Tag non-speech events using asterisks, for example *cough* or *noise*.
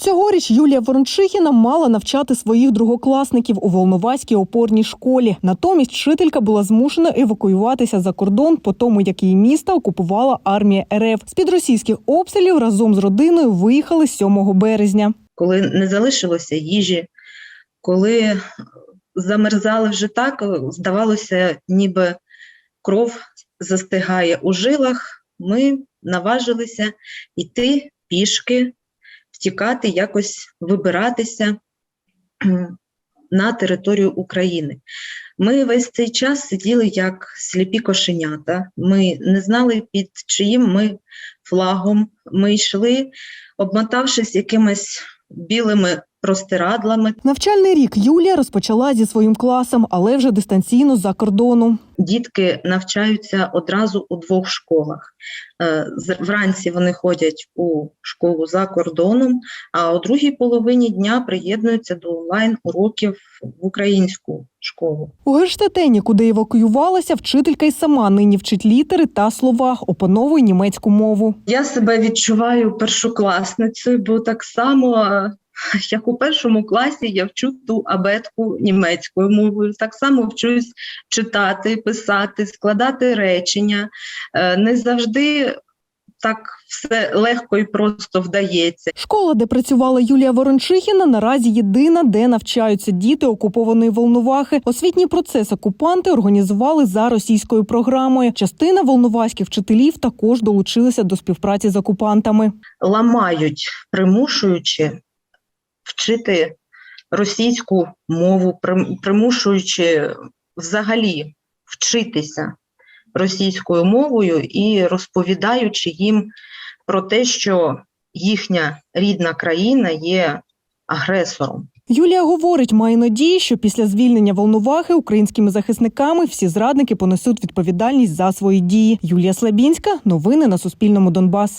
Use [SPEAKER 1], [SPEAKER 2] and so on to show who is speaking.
[SPEAKER 1] Цьогоріч Юлія Ворончихіна мала навчати своїх другокласників у Волноваській опорній школі. Натомість вчителька була змушена евакуюватися за кордон по тому, як її місто окупувала армія РФ. З під російських обстрілів разом з родиною виїхали 7 березня.
[SPEAKER 2] коли не залишилося їжі, коли замерзали вже так, здавалося, ніби кров застигає у жилах, ми наважилися йти пішки, втікати, якось вибиратися на територію України. Ми весь цей час сиділи як сліпі кошенята. Ми не знали, під чиїм ми флагом. Ми йшли, обмотавшись якимись білими простирадлами.
[SPEAKER 1] Навчальний рік Юлія розпочала зі своїм класом, але вже дистанційно за кордону.
[SPEAKER 2] Дітки навчаються одразу у двох школах. Е, Вранці вони ходять у школу за кордоном, а у другій половині дня приєднуються до онлайн-уроків в українську школу.
[SPEAKER 1] У Герштетені, куди евакуювалася, вчителька й сама нині вчить літери та слова, опановує німецьку мову.
[SPEAKER 2] Я себе відчуваю першокласницею, бо так само, е, *laughs* як у першому класі, я вчу ту абетку німецькою мовою. Так само вчусь читати, писати, складати речення. Е, Не завжди так все легко і просто вдається.
[SPEAKER 1] Школа, де працювала Юлія Ворончихіна, наразі єдина, де навчаються діти окупованої Волновахи. Освітній процес окупанти організували за російською програмою. Частина волноваських вчителів також долучилися до співпраці з окупантами.
[SPEAKER 2] ламають, примушуючи вчити російську мову, прим- примушуючи взагалі вчитися російською мовою і розповідаючи їм про те, що їхня рідна країна є агресором.
[SPEAKER 1] Юлія говорить, має надії, що після звільнення Волновахи українськими захисниками всі зрадники понесуть відповідальність за свої дії. Юлія Слабінська, новини на Суспільному Донбас.